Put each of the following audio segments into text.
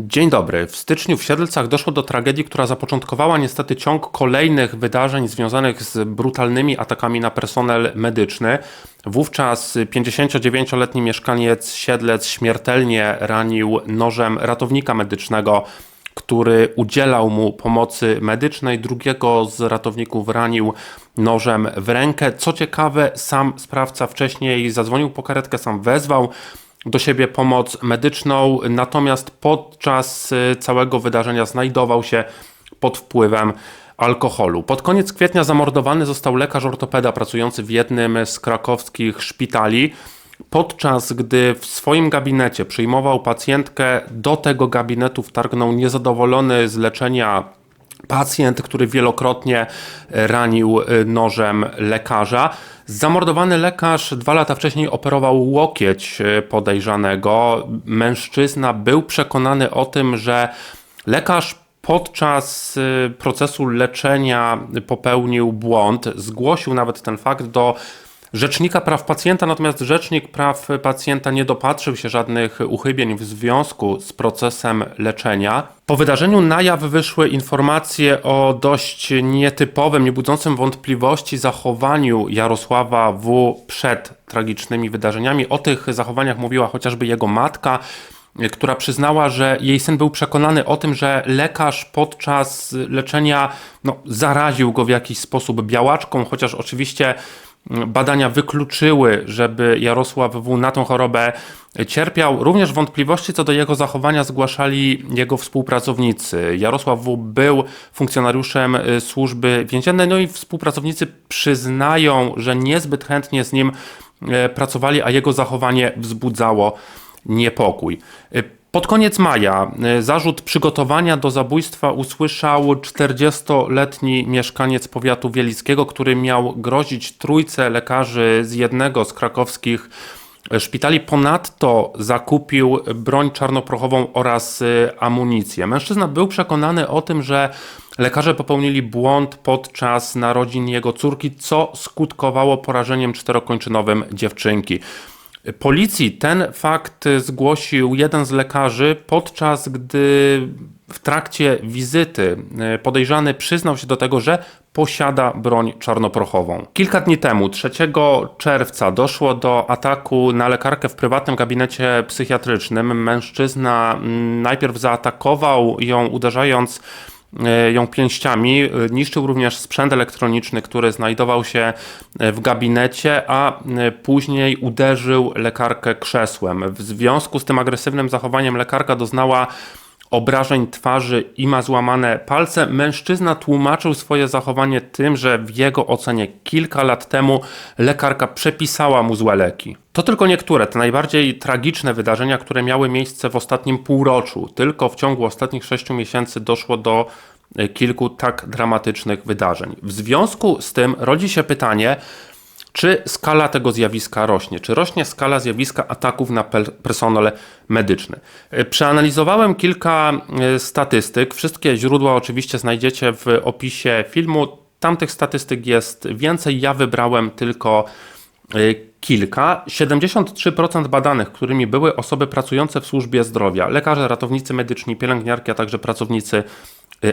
Dzień dobry. W styczniu w Siedlcach doszło do tragedii, która zapoczątkowała niestety ciąg kolejnych wydarzeń związanych z brutalnymi atakami na personel medyczny. Wówczas 59-letni mieszkaniec Siedlec śmiertelnie ranił nożem ratownika medycznego, który udzielał mu pomocy medycznej. Drugiego z ratowników ranił nożem w rękę. Co ciekawe, sam sprawca wcześniej zadzwonił po karetkę, sam wezwał do siebie pomoc medyczną, natomiast podczas y, całego wydarzenia znajdował się pod wpływem alkoholu. Pod koniec kwietnia zamordowany został lekarz ortopeda pracujący w jednym z krakowskich szpitali. Podczas gdy w swoim gabinecie przyjmował pacjentkę, do tego gabinetu wtargnął niezadowolony z leczenia pacjent, który wielokrotnie ranił y, nożem lekarza. Zamordowany lekarz dwa lata wcześniej operował łokieć e, podejrzanego. Mężczyzna był przekonany o tym, że lekarz podczas e, procesu leczenia popełnił błąd. Zgłosił nawet ten fakt do Rzecznika Praw Pacjenta, natomiast Rzecznik Praw Pacjenta nie dopatrzył się żadnych uchybień w związku z procesem leczenia. Po wydarzeniu na jaw wyszły informacje o dość nietypowym, niebudzącym wątpliwości zachowaniu Jarosława W. przed tragicznymi wydarzeniami. O tych zachowaniach mówiła chociażby jego matka która przyznała, że jej syn był przekonany o tym, że lekarz podczas leczenia no, zaraził go w jakiś sposób białaczką, chociaż oczywiście badania wykluczyły, żeby Jarosław W. na tą chorobę cierpiał. Również wątpliwości co do jego zachowania zgłaszali jego współpracownicy. Jarosław W. był funkcjonariuszem y, służby więziennej, no i współpracownicy przyznają, że niezbyt chętnie z nim y, pracowali, a jego zachowanie wzbudzało niepokój. Y, pod koniec maja y, zarzut przygotowania do zabójstwa usłyszał 40-letni mieszkaniec powiatu wielickiego, który miał grozić trójce lekarzy z jednego z krakowskich szpitali. Ponadto zakupił broń czarnoprochową oraz y, amunicję. Mężczyzna był przekonany o tym, że lekarze popełnili błąd podczas narodzin jego córki, co skutkowało porażeniem czterokończynowym dziewczynki. Policji ten fakt zgłosił jeden z lekarzy, podczas gdy w trakcie wizyty e, podejrzany przyznał się do tego, że posiada broń czarnoprochową. Kilka dni temu, 3 czerwca, doszło do ataku na lekarkę w prywatnym gabinecie psychiatrycznym. Mężczyzna mm, najpierw zaatakował ją, uderzając ją pięściami. E, niszczył również sprzęt elektroniczny, który znajdował się e, w gabinecie, a później uderzył lekarkę krzesłem. W związku z tym agresywnym zachowaniem lekarka doznała obrażeń twarzy i ma złamane palce. Mężczyzna tłumaczył swoje zachowanie tym, że w jego ocenie kilka lat temu lekarka przepisała mu złe leki. To tylko niektóre, te najbardziej tragiczne wydarzenia, które miały miejsce w ostatnim półroczu. Tylko w ciągu ostatnich sześciu miesięcy doszło do e, kilku tak dramatycznych wydarzeń. W związku z tym rodzi się pytanie, czy skala tego zjawiska rośnie? Czy rośnie skala zjawiska ataków na personel medyczny? E, przeanalizowałem kilka e, statystyk. Wszystkie źródła oczywiście znajdziecie w opisie filmu. Tamtych statystyk jest więcej. Ja wybrałem tylko e, kilka. 73% badanych, którymi były osoby pracujące w służbie zdrowia, lekarze, ratownicy medyczni, pielęgniarki, a także pracownicy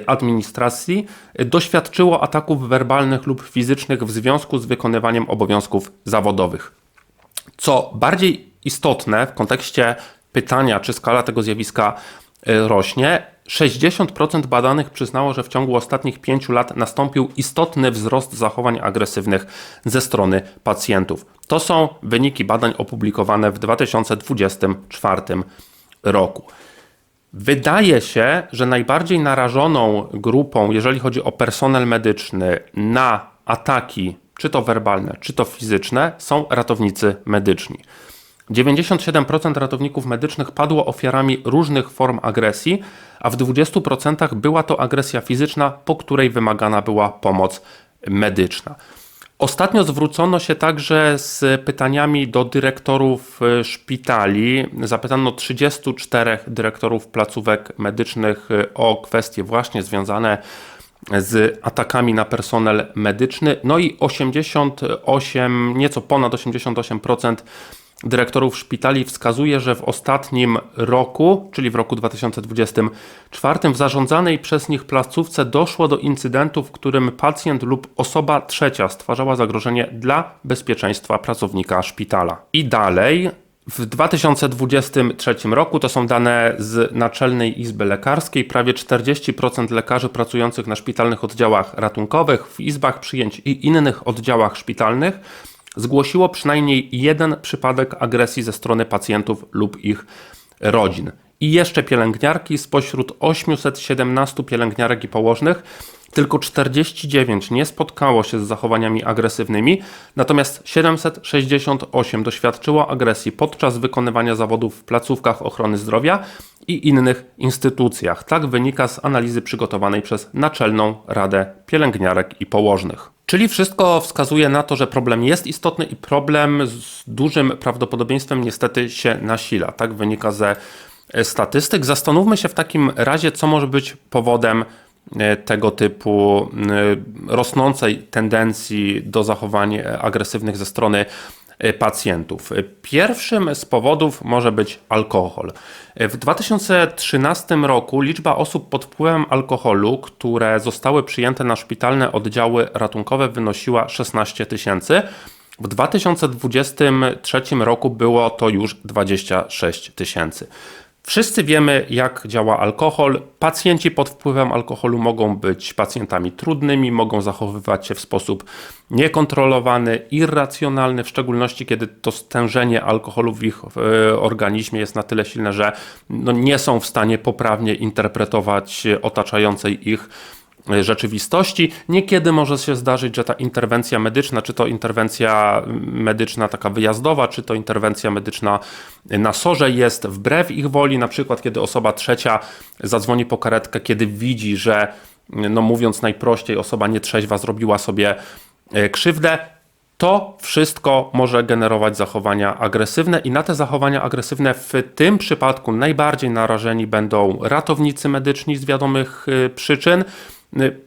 administracji y, doświadczyło ataków werbalnych lub fizycznych w związku z wykonywaniem obowiązków zawodowych. Co bardziej istotne w kontekście pytania, czy skala tego zjawiska y, rośnie, 60% badanych przyznało, że w ciągu ostatnich 5 lat nastąpił istotny wzrost zachowań agresywnych ze strony pacjentów. To są wyniki badań opublikowane w 2024 roku. Wydaje się, że najbardziej narażoną grupą, jeżeli chodzi o personel medyczny, na ataki, czy to werbalne, czy to fizyczne, są ratownicy medyczni. 97% ratowników medycznych padło ofiarami różnych form agresji, a w 20% była to agresja fizyczna, po której wymagana była pomoc medyczna. Ostatnio zwrócono się także z pytaniami do dyrektorów e, szpitali. Zapytano 34 dyrektorów placówek medycznych e, o kwestie właśnie związane z atakami na personel medyczny. No i 88, nieco ponad 88% dyrektorów szpitali wskazuje, że w ostatnim roku, czyli w roku 2024, w zarządzanej przez nich placówce doszło do incydentu, w którym pacjent lub osoba trzecia stwarzała zagrożenie dla bezpieczeństwa pracownika szpitala. I dalej. W 2023 roku, to są dane z Naczelnej Izby Lekarskiej, prawie 40% lekarzy pracujących na szpitalnych oddziałach ratunkowych, w izbach przyjęć i innych oddziałach szpitalnych zgłosiło przynajmniej jeden przypadek agresji ze strony pacjentów lub ich rodzin. I jeszcze pielęgniarki spośród 817 pielęgniarek i położnych tylko 49 nie spotkało się z zachowaniami agresywnymi, natomiast 768 doświadczyło agresji podczas wykonywania zawodów w placówkach ochrony zdrowia i innych instytucjach. Tak wynika z analizy przygotowanej przez Naczelną Radę Pielęgniarek i Położnych. Czyli wszystko wskazuje na to, że problem jest istotny i problem z dużym prawdopodobieństwem niestety się nasila. Tak wynika ze statystyk. Zastanówmy się w takim razie, co może być powodem e, tego typu e, rosnącej tendencji do zachowań agresywnych ze strony E, pacjentów. Pierwszym z powodów może być alkohol. W 2013 roku liczba osób pod wpływem alkoholu, które zostały przyjęte na szpitalne oddziały ratunkowe, wynosiła 16 tysięcy. W 2023 roku było to już 26 tysięcy. Wszyscy wiemy, jak działa alkohol. Pacjenci pod wpływem alkoholu mogą być pacjentami trudnymi, mogą zachowywać się w sposób niekontrolowany, irracjonalny, w szczególności kiedy to stężenie alkoholu w ich e, organizmie jest na tyle silne, że no nie są w stanie poprawnie interpretować otaczającej ich rzeczywistości. Niekiedy może się zdarzyć, że ta interwencja medyczna, czy to interwencja medyczna taka wyjazdowa, czy to interwencja medyczna na sorze jest wbrew ich woli, na przykład kiedy osoba trzecia zadzwoni po karetkę, kiedy widzi, że no mówiąc najprościej, osoba nietrzeźwa zrobiła sobie e, krzywdę, to wszystko może generować zachowania agresywne i na te zachowania agresywne w tym przypadku najbardziej narażeni będą ratownicy medyczni z wiadomych e, przyczyn,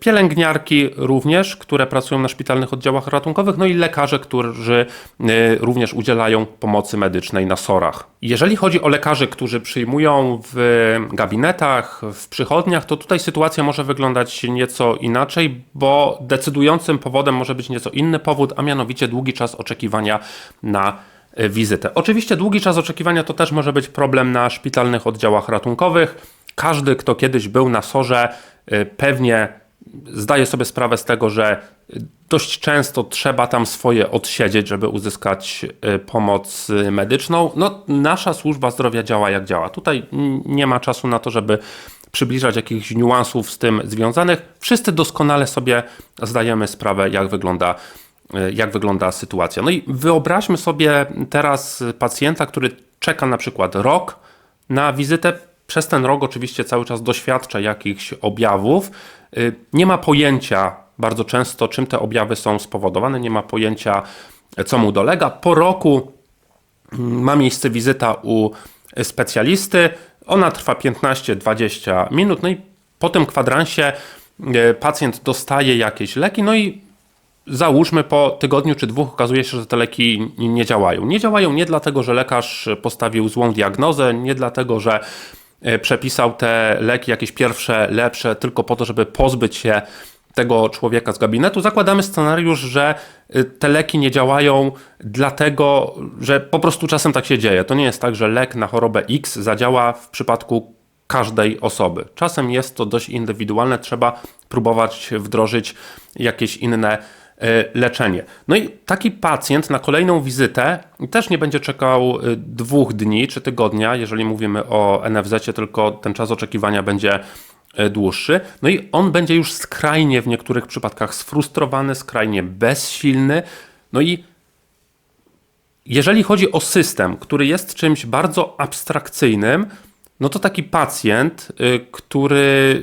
pielęgniarki również, które pracują na szpitalnych oddziałach ratunkowych, no i lekarze, którzy y, również udzielają pomocy medycznej na SOR-ach. Jeżeli chodzi o lekarzy, którzy przyjmują w gabinetach, w przychodniach, to tutaj sytuacja może wyglądać nieco inaczej, bo decydującym powodem może być nieco inny powód, a mianowicie długi czas oczekiwania na y, wizytę. Oczywiście długi czas oczekiwania to też może być problem na szpitalnych oddziałach ratunkowych. Każdy, kto kiedyś był na sorze, y, pewnie zdaje sobie sprawę z tego, że dość często trzeba tam swoje odsiedzieć, żeby uzyskać y, pomoc medyczną. No, nasza służba zdrowia działa jak działa. Tutaj nie ma czasu na to, żeby przybliżać jakichś niuansów z tym związanych. Wszyscy doskonale sobie zdajemy sprawę, jak wygląda, y, jak wygląda sytuacja. No i wyobraźmy sobie teraz pacjenta, który czeka na przykład rok na wizytę przez ten rok oczywiście cały czas doświadcza jakichś objawów. Y, nie ma pojęcia bardzo często, czym te objawy są spowodowane, nie ma pojęcia, co mu dolega. Po roku mm, ma miejsce wizyta u specjalisty. Ona trwa 15-20 minut, no i po tym kwadransie y, pacjent dostaje jakieś leki, no i załóżmy po tygodniu czy dwóch okazuje się, że te leki nie działają. Nie działają nie dlatego, że lekarz postawił złą diagnozę, nie dlatego, że przepisał te leki, jakieś pierwsze, lepsze, tylko po to, żeby pozbyć się tego człowieka z gabinetu. Zakładamy scenariusz, że e, te leki nie działają dlatego, że po prostu czasem tak się dzieje. To nie jest tak, że lek na chorobę X zadziała w przypadku każdej osoby. Czasem jest to dość indywidualne, trzeba próbować wdrożyć jakieś inne E, leczenie. No i taki pacjent na kolejną wizytę też nie będzie czekał e, dwóch dni czy tygodnia, jeżeli mówimy o NFZ, tylko ten czas oczekiwania będzie e, dłuższy. No i on będzie już skrajnie w niektórych przypadkach sfrustrowany, skrajnie bezsilny. No i jeżeli chodzi o system, który jest czymś bardzo abstrakcyjnym, no to taki pacjent, y, który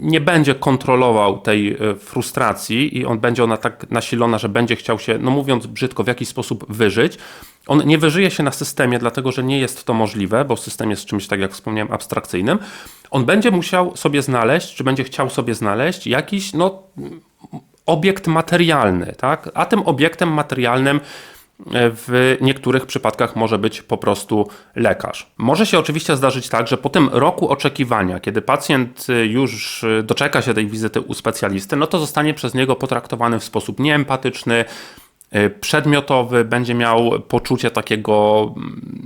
nie będzie kontrolował tej y, frustracji i on będzie ona tak nasilona, że będzie chciał się, no mówiąc brzydko, w jakiś sposób wyżyć, on nie wyżyje się na systemie, dlatego że nie jest to możliwe, bo system jest czymś, tak jak wspomniałem, abstrakcyjnym. On będzie musiał sobie znaleźć, czy będzie chciał sobie znaleźć jakiś no, obiekt materialny, tak? A tym obiektem materialnym w niektórych przypadkach może być po prostu lekarz. Może się oczywiście zdarzyć tak, że po tym roku oczekiwania, kiedy pacjent już doczeka się tej wizyty u specjalisty, no to zostanie przez niego potraktowany w sposób nieempatyczny, przedmiotowy, będzie miał poczucie takiego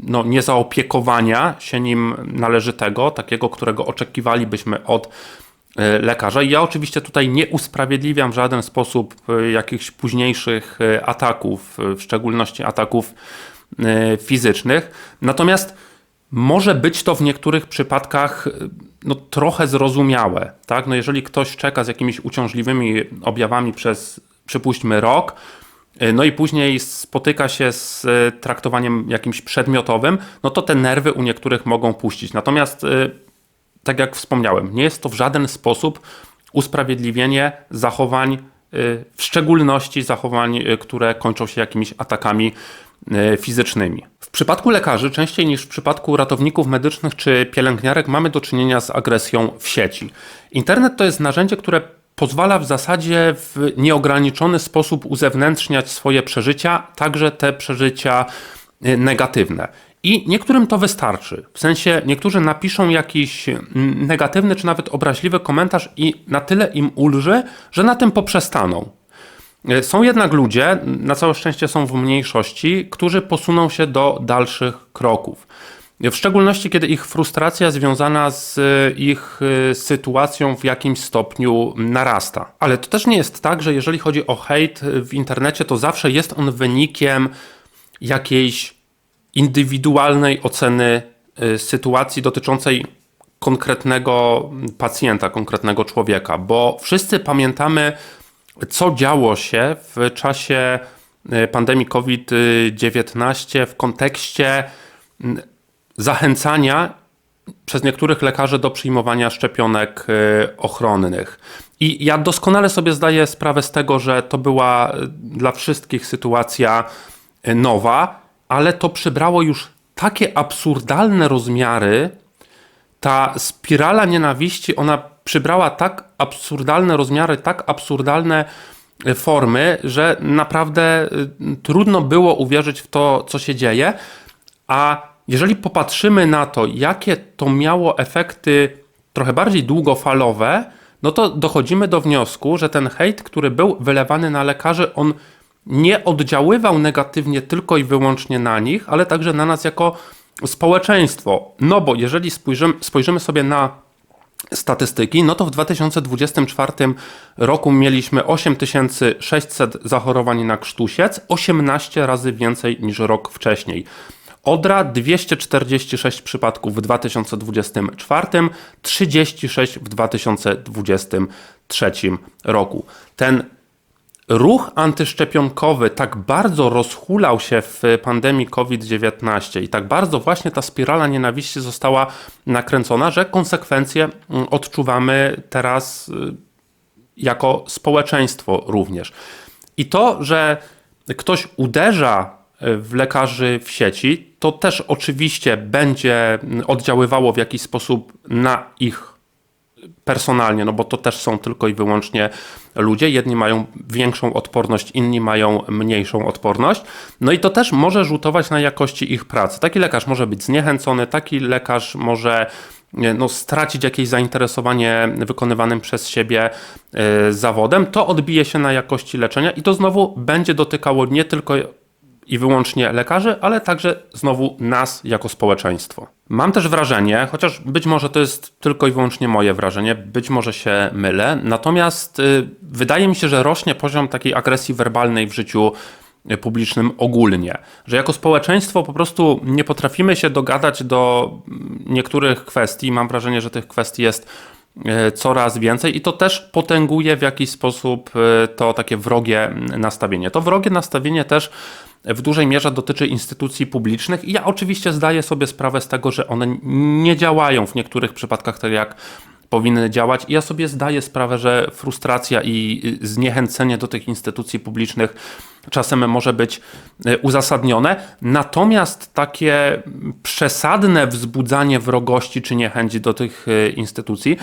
no, niezaopiekowania się nim należytego, takiego, którego oczekiwalibyśmy od E, lekarza. I ja oczywiście tutaj nie usprawiedliwiam w żaden sposób e, jakichś późniejszych e, ataków, w szczególności ataków fizycznych. Natomiast może być to w niektórych przypadkach no, trochę zrozumiałe. Tak? No, jeżeli ktoś czeka z jakimiś uciążliwymi objawami przez, przypuśćmy, rok, no i później spotyka się z traktowaniem jakimś przedmiotowym, no to te nerwy u niektórych mogą puścić. Natomiast tak jak wspomniałem, nie jest to w żaden sposób usprawiedliwienie zachowań, y, w szczególności zachowań, y, które kończą się jakimiś atakami y, fizycznymi. W przypadku lekarzy, częściej niż w przypadku ratowników medycznych czy pielęgniarek, mamy do czynienia z agresją w sieci. Internet to jest narzędzie, które pozwala w zasadzie w nieograniczony sposób uzewnętrzniać swoje przeżycia, także te przeżycia negatywne. I niektórym to wystarczy. W sensie niektórzy napiszą jakiś mm, negatywny czy nawet obraźliwy komentarz i na tyle im ulży, że na tym poprzestaną. E, są jednak ludzie, na całe szczęście są w mniejszości, którzy posuną się do dalszych kroków. W szczególności, kiedy ich frustracja związana z e, ich e, sytuacją w jakimś stopniu narasta. Ale to też nie jest tak, że jeżeli chodzi o hejt w internecie, to zawsze jest on wynikiem jakiejś indywidualnej oceny y, sytuacji dotyczącej konkretnego pacjenta, konkretnego człowieka, bo wszyscy pamiętamy, co działo się w czasie y, pandemii COVID-19 w kontekście mm, zachęcania przez niektórych lekarzy do przyjmowania szczepionek y, ochronnych. I ja doskonale sobie zdaję sprawę z tego, że to była dla wszystkich sytuacja nowa, ale to przybrało już takie absurdalne rozmiary, ta spirala nienawiści, ona przybrała tak absurdalne rozmiary, tak absurdalne e, formy, że naprawdę e, trudno było uwierzyć w to, co się dzieje. A jeżeli popatrzymy na to, jakie to miało efekty trochę bardziej długofalowe, no to dochodzimy do wniosku, że ten hejt, który był wylewany na lekarzy, on nie oddziaływał negatywnie tylko i wyłącznie na nich, ale także na nas jako społeczeństwo. No bo jeżeli spojrzymy, spojrzymy sobie na statystyki, no to w 2024 roku mieliśmy 8600 zachorowań na krztusiec, 18 razy więcej niż rok wcześniej. Odra 246 przypadków w 2024, 36 w 2023 roku. Ten ruch antyszczepionkowy tak bardzo rozhulał się w pandemii COVID-19 i tak bardzo właśnie ta spirala nienawiści została nakręcona, że konsekwencje mm, odczuwamy teraz y, jako społeczeństwo również. I to, że ktoś uderza y, w lekarzy w sieci, to też oczywiście będzie mm, oddziaływało w jakiś sposób na ich personalnie, no bo to też są tylko i wyłącznie ludzie. Jedni mają większą odporność, inni mają mniejszą odporność. No i to też może rzutować na jakości ich pracy. Taki lekarz może być zniechęcony, taki lekarz może no, stracić jakieś zainteresowanie wykonywanym przez siebie y, zawodem, to odbije się na jakości leczenia i to znowu będzie dotykało nie tylko i wyłącznie lekarzy, ale także znowu nas jako społeczeństwo. Mam też wrażenie, chociaż być może to jest tylko i wyłącznie moje wrażenie, być może się mylę, natomiast y, wydaje mi się, że rośnie poziom takiej agresji werbalnej w życiu y, publicznym ogólnie, że jako społeczeństwo po prostu nie potrafimy się dogadać do mm, niektórych kwestii. Mam wrażenie, że tych kwestii jest coraz więcej i to też potęguje w jakiś sposób to takie wrogie nastawienie. To wrogie nastawienie też w dużej mierze dotyczy instytucji publicznych i ja oczywiście zdaję sobie sprawę z tego, że one nie działają w niektórych przypadkach tak jak powinny działać. I ja sobie zdaję sprawę, że frustracja i zniechęcenie do tych instytucji publicznych czasem może być e, uzasadnione. Natomiast takie przesadne wzbudzanie wrogości czy niechęci do tych e, instytucji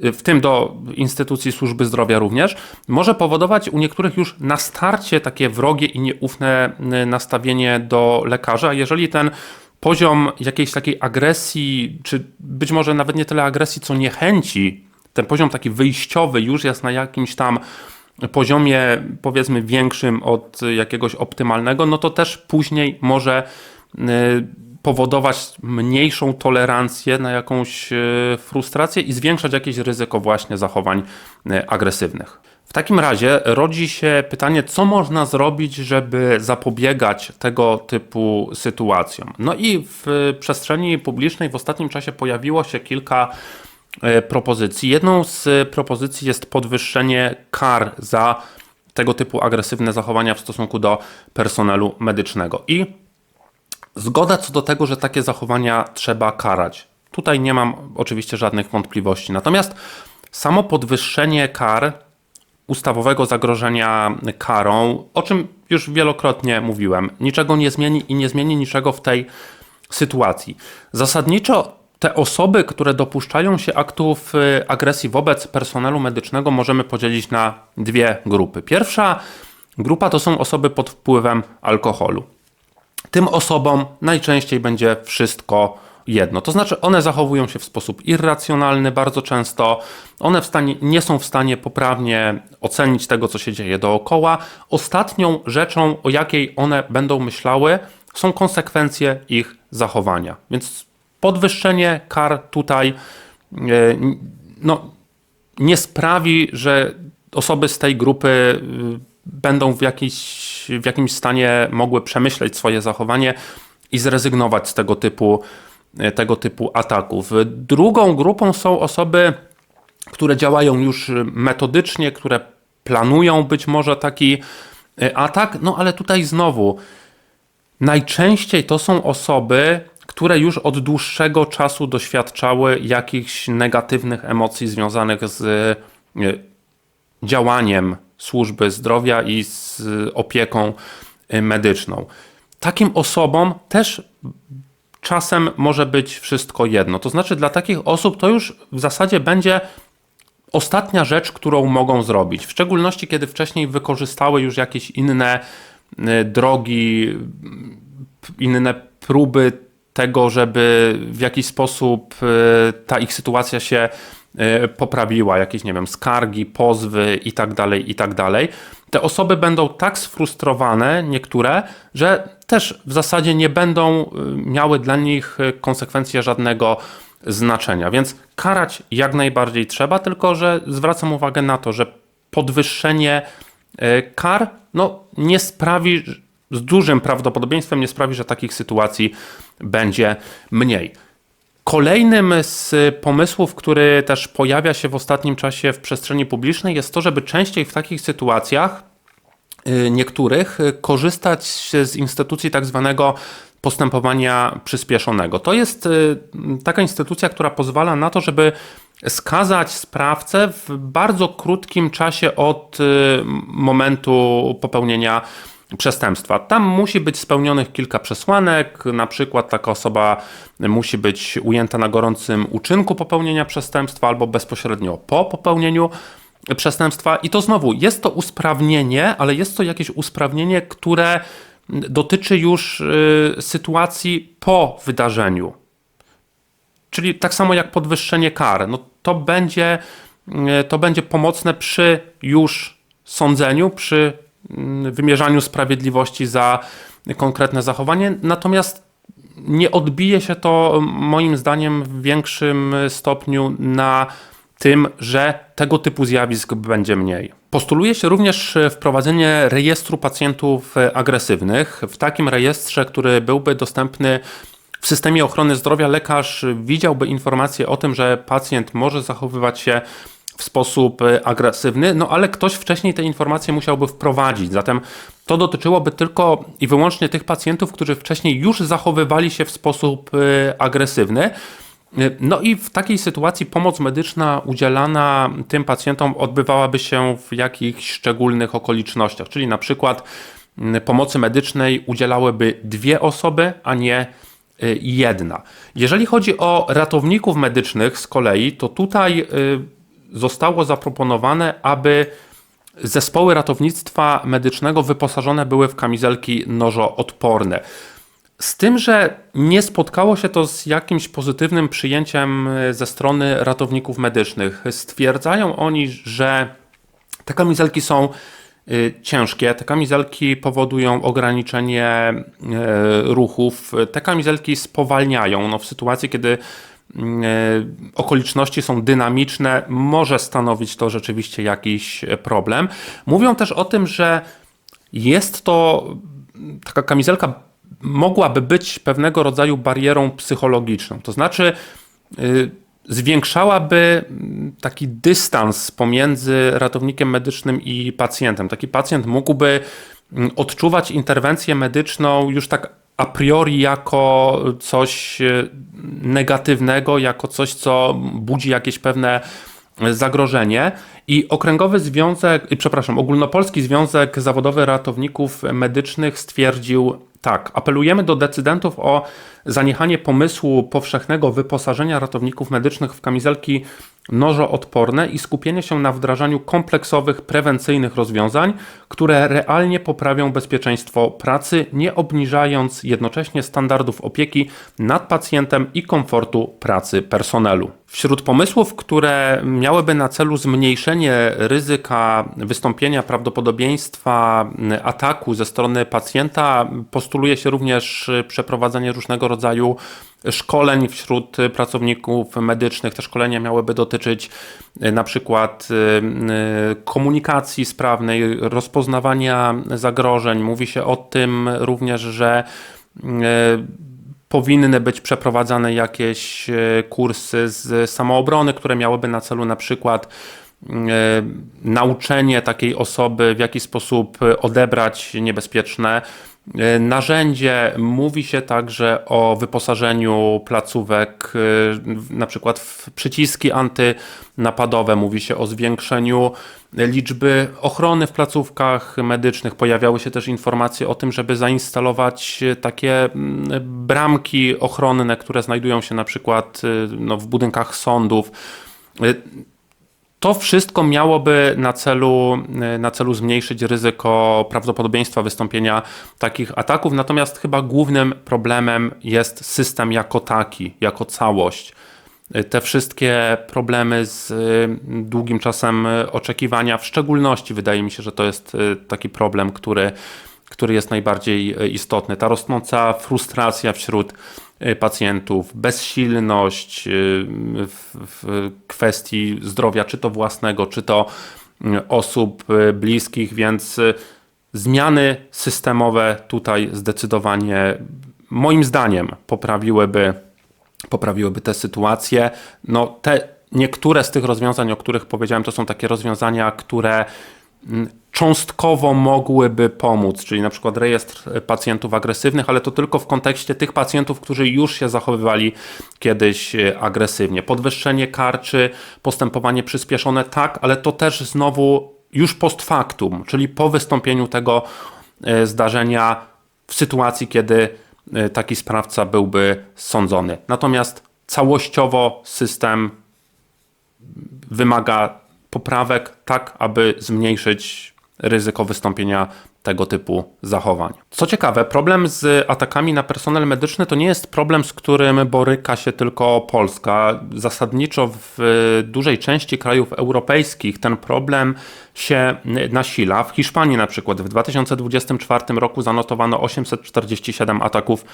w tym do instytucji służby zdrowia również, może powodować u niektórych już na starcie takie wrogie i nieufne nastawienie do lekarza, jeżeli ten poziom jakiejś takiej agresji, czy być może nawet nie tyle agresji, co niechęci, ten poziom taki wyjściowy już jest na jakimś tam poziomie powiedzmy większym od jakiegoś optymalnego, no to też później może y, powodować mniejszą tolerancję na jakąś y, frustrację i zwiększać jakieś ryzyko właśnie zachowań y, agresywnych. W takim razie rodzi się pytanie, co można zrobić, żeby zapobiegać tego typu sytuacjom. No i w przestrzeni publicznej w ostatnim czasie pojawiło się kilka e, propozycji. Jedną z propozycji jest podwyższenie kar za tego typu agresywne zachowania w stosunku do personelu medycznego. I zgoda co do tego, że takie zachowania trzeba karać. Tutaj nie mam oczywiście żadnych wątpliwości. Natomiast samo podwyższenie kar ustawowego zagrożenia karą, o czym już wielokrotnie mówiłem, niczego nie zmieni i nie zmieni niczego w tej sytuacji. Zasadniczo te osoby, które dopuszczają się aktów y, agresji wobec personelu medycznego, możemy podzielić na dwie grupy. Pierwsza grupa to są osoby pod wpływem alkoholu. Tym osobom najczęściej będzie wszystko jedno. To znaczy, one zachowują się w sposób irracjonalny bardzo często, one stanie, nie są w stanie poprawnie ocenić tego, co się dzieje dookoła. Ostatnią rzeczą, o jakiej one będą myślały, są konsekwencje ich zachowania. Więc podwyższenie kar tutaj e, no, nie sprawi, że osoby z tej grupy e, będą w, jakiś, w jakimś stanie mogły przemyśleć swoje zachowanie i zrezygnować z tego typu tego typu ataków. Drugą grupą są osoby, które działają już metodycznie, które planują być może taki e, atak, no ale tutaj znowu najczęściej to są osoby, które już od dłuższego czasu doświadczały jakichś negatywnych emocji związanych z e, działaniem służby zdrowia i z opieką medyczną. Takim osobom też czasem może być wszystko jedno. To znaczy, dla takich osób to już w zasadzie będzie ostatnia rzecz, którą mogą zrobić. W szczególności, kiedy wcześniej wykorzystały już jakieś inne y, drogi, inne próby tego, żeby w jakiś sposób y, ta ich sytuacja się y, poprawiła, jakieś, nie wiem, skargi, pozwy i tak dalej, i tak dalej. Te osoby będą tak sfrustrowane, niektóre, że też w zasadzie nie będą y, miały dla nich y, konsekwencji żadnego znaczenia. Więc karać jak najbardziej trzeba, tylko że zwracam uwagę na to, że podwyższenie y, kar no, nie sprawi, z dużym prawdopodobieństwem nie sprawi, że takich sytuacji będzie mniej. Kolejnym z pomysłów, który też pojawia się w ostatnim czasie w przestrzeni publicznej, jest to, żeby częściej w takich sytuacjach niektórych y, korzystać z instytucji tak zwanego postępowania przyspieszonego. To jest y, taka instytucja, która pozwala na to, żeby skazać sprawcę w bardzo krótkim czasie od momentu popełnienia przestępstwa. Tam musi być spełnionych kilka przesłanek, na przykład taka osoba musi być ujęta na gorącym uczynku popełnienia przestępstwa albo bezpośrednio po popełnieniu przestępstwa. I to znowu jest to usprawnienie, ale jest to jakieś usprawnienie, które dotyczy już y, sytuacji po wydarzeniu. Czyli tak samo jak podwyższenie kar. No to będzie, y, to będzie pomocne przy już sądzeniu, przy y, wymierzaniu sprawiedliwości za konkretne zachowanie. Natomiast nie odbije się to moim zdaniem w większym stopniu na tym, że tego typu zjawisk będzie mniej. Postuluje się również wprowadzenie rejestru pacjentów agresywnych. W takim rejestrze, który byłby dostępny w systemie ochrony zdrowia, lekarz widziałby informację o tym, że pacjent może zachowywać się w sposób agresywny, no ale ktoś wcześniej te informacje musiałby wprowadzić. Zatem to dotyczyłoby tylko i wyłącznie tych pacjentów, którzy wcześniej już zachowywali się w sposób agresywny. No i w takiej sytuacji pomoc medyczna udzielana tym pacjentom odbywałaby się w jakichś szczególnych okolicznościach, czyli na przykład mm, pomocy medycznej udzielałyby dwie osoby, a nie y, jedna. Jeżeli chodzi o ratowników medycznych z kolei, to tutaj y, zostało zaproponowane, aby zespoły ratownictwa medycznego wyposażone były w kamizelki nożoodporne. Z tym, że nie spotkało się to z jakimś pozytywnym przyjęciem e, ze strony ratowników medycznych. Stwierdzają oni, że te kamizelki są e, ciężkie, te kamizelki powodują ograniczenie e, ruchów, te kamizelki spowalniają. No, w sytuacji, kiedy okoliczności są dynamiczne, może stanowić to rzeczywiście jakiś problem. Mówią też o tym, że jest to taka kamizelka mogłaby być pewnego rodzaju barierą psychologiczną. To znaczy, y, zwiększałaby taki dystans pomiędzy ratownikiem medycznym i pacjentem. Taki pacjent mógłby mm, odczuwać interwencję medyczną już tak a priori jako coś y, negatywnego, jako coś, co budzi jakieś pewne zagrożenie. I Okręgowy Związek, przepraszam, Ogólnopolski Związek Zawodowy Ratowników Medycznych stwierdził tak, apelujemy do decydentów o zaniechanie pomysłu powszechnego wyposażenia ratowników medycznych w kamizelki nożoodporne i skupienie się na wdrażaniu kompleksowych, prewencyjnych rozwiązań, które realnie poprawią bezpieczeństwo pracy, nie obniżając jednocześnie standardów opieki nad pacjentem i komfortu pracy personelu. Wśród pomysłów, które miałyby na celu zmniejszenie ryzyka wystąpienia prawdopodobieństwa ataku ze strony pacjenta, postuluje się również przeprowadzenie różnego rodzaju szkoleń wśród pracowników medycznych. Te szkolenia miałyby dotyczyć e, na przykład e, e, komunikacji sprawnej, rozpoznawania zagrożeń. Mówi się o tym również, że powinny być przeprowadzane jakieś kursy z samoobrony, które miałyby na celu na przykład nauczenie takiej osoby, w jaki sposób odebrać niebezpieczne E, narzędzie. Mówi się także o wyposażeniu placówek e, na przykład w przyciski antynapadowe. Mówi się o zwiększeniu liczby ochrony w placówkach medycznych. Pojawiały się też informacje o tym, żeby zainstalować takie mm, bramki ochronne, które znajdują się na przykład e, no, w budynkach sądów. To wszystko miałoby na celu, na celu zmniejszyć ryzyko prawdopodobieństwa wystąpienia takich ataków, natomiast chyba głównym problemem jest system jako taki, jako całość. Te wszystkie problemy z długim czasem oczekiwania, w szczególności wydaje mi się, że to jest taki problem, który, który jest najbardziej istotny. Ta rosnąca frustracja wśród Y, pacjentów, bezsilność y, w, kwestii zdrowia, czy to własnego, czy to y, osób bliskich, więc zmiany systemowe tutaj zdecydowanie, moim zdaniem, poprawiłyby, poprawiłyby tę sytuację. No, te niektóre z tych rozwiązań, o których powiedziałem, to są takie rozwiązania, które cząstkowo mogłyby pomóc, czyli na przykład rejestr pacjentów agresywnych, ale to tylko w kontekście tych pacjentów, którzy już się zachowywali kiedyś e, agresywnie. Podwyższenie kar czy postępowanie przyspieszone, tak, ale to też znowu już post factum, czyli po wystąpieniu tego e, zdarzenia w sytuacji, kiedy e, taki sprawca byłby sądzony. Natomiast całościowo system wymaga poprawek, tak aby zmniejszyć ryzyko wystąpienia tego typu zachowań. Co ciekawe, problem z atakami na personel medyczny to nie jest problem, z którym boryka się tylko Polska. Zasadniczo w dużej części krajów europejskich ten problem się nasila. W Hiszpanii na przykład w 2024 roku zanotowano 847 ataków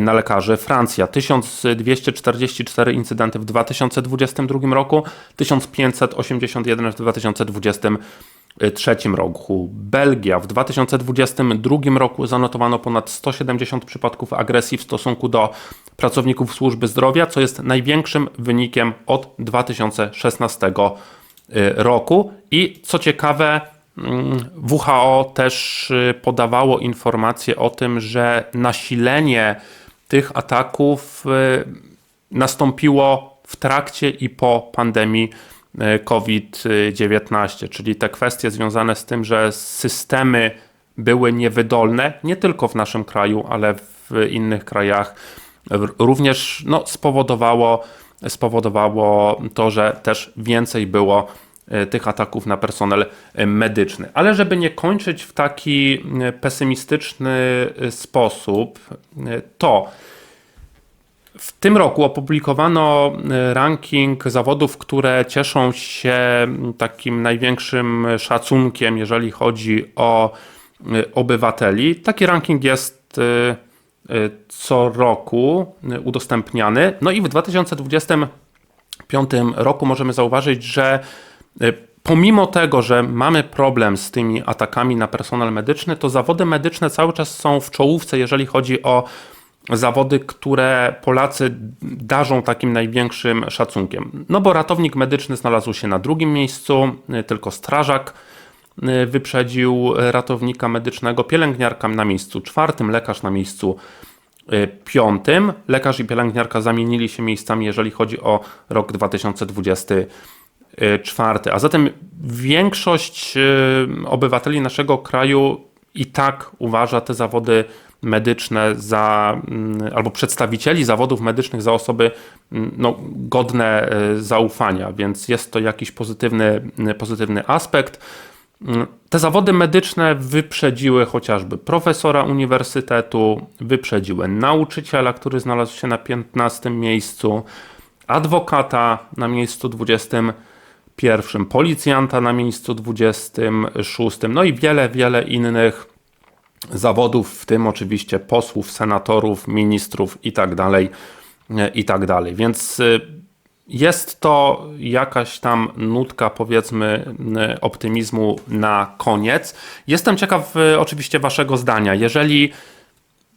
na lekarzy. Francja 1244 incydenty w 2022 roku, 1581 w 2023 2023 roku. Belgia w 2022 roku zanotowano ponad 170 przypadków agresji w stosunku do pracowników służby zdrowia, co jest największym wynikiem od 2016 y, roku. I co ciekawe, mm, WHO też y, podawało informacje o tym, że nasilenie tych ataków y, nastąpiło w trakcie i po pandemii E, COVID-19, czyli te kwestie związane z tym, że systemy były niewydolne, nie tylko w naszym kraju, ale w innych krajach, również no, spowodowało spowodowało to, że też więcej było e, tych ataków na personel e, medyczny. Ale żeby nie kończyć w taki e, pesymistyczny e, sposób, e, to w tym roku opublikowano e, ranking zawodów, które cieszą się takim największym szacunkiem, jeżeli chodzi o e, obywateli. Taki ranking jest e, e, co roku e, udostępniany. No i w 2025 roku możemy zauważyć, że e, pomimo tego, że mamy problem z tymi atakami na personel medyczny, to zawody medyczne cały czas są w czołówce, jeżeli chodzi o zawody, które Polacy darzą takim największym szacunkiem. No bo ratownik medyczny znalazł się na drugim miejscu, y, tylko strażak y, wyprzedził ratownika medycznego, pielęgniarka na miejscu czwartym, lekarz na miejscu y, piątym. Lekarz i pielęgniarka zamienili się miejscami, jeżeli chodzi o rok 2024. A zatem większość y, obywateli naszego kraju i tak uważa te zawody medyczne za, mm, albo przedstawicieli zawodów medycznych za osoby mm, no, godne y, zaufania, więc jest to jakiś pozytywny, y, pozytywny aspekt. Mm, Te zawody medyczne wyprzedziły chociażby profesora uniwersytetu, wyprzedziły nauczyciela, który znalazł się na 15 miejscu, adwokata na miejscu 21, policjanta na miejscu 26, no i wiele, wiele innych zawodów, w tym oczywiście posłów, senatorów, ministrów i tak dalej, e, i tak. Więc y, jest to jakaś tam nutka, powiedzmy, y, optymizmu na koniec. Jestem ciekaw y, oczywiście Waszego zdania. Jeżeli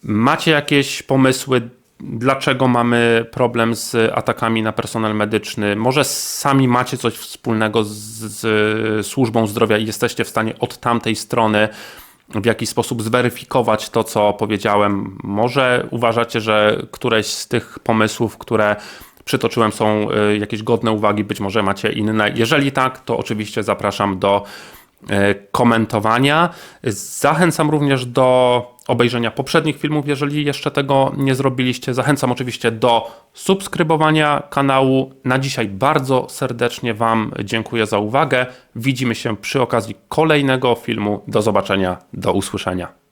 macie jakieś pomysły, dlaczego mamy problem z atakami na personel medyczny, może sami macie coś wspólnego z, z służbą zdrowia i jesteście w stanie od tamtej strony w jakiś sposób zweryfikować to, co powiedziałem. Może uważacie, że któreś z tych pomysłów, które przytoczyłem, są y, jakieś godne uwagi, być może macie inne. Jeżeli tak, to oczywiście zapraszam do komentowania. Zachęcam również do obejrzenia poprzednich filmów, jeżeli jeszcze tego nie zrobiliście. Zachęcam oczywiście do subskrybowania kanału. Na dzisiaj bardzo serdecznie Wam dziękuję za uwagę. Widzimy się przy okazji kolejnego filmu. Do zobaczenia, do usłyszenia.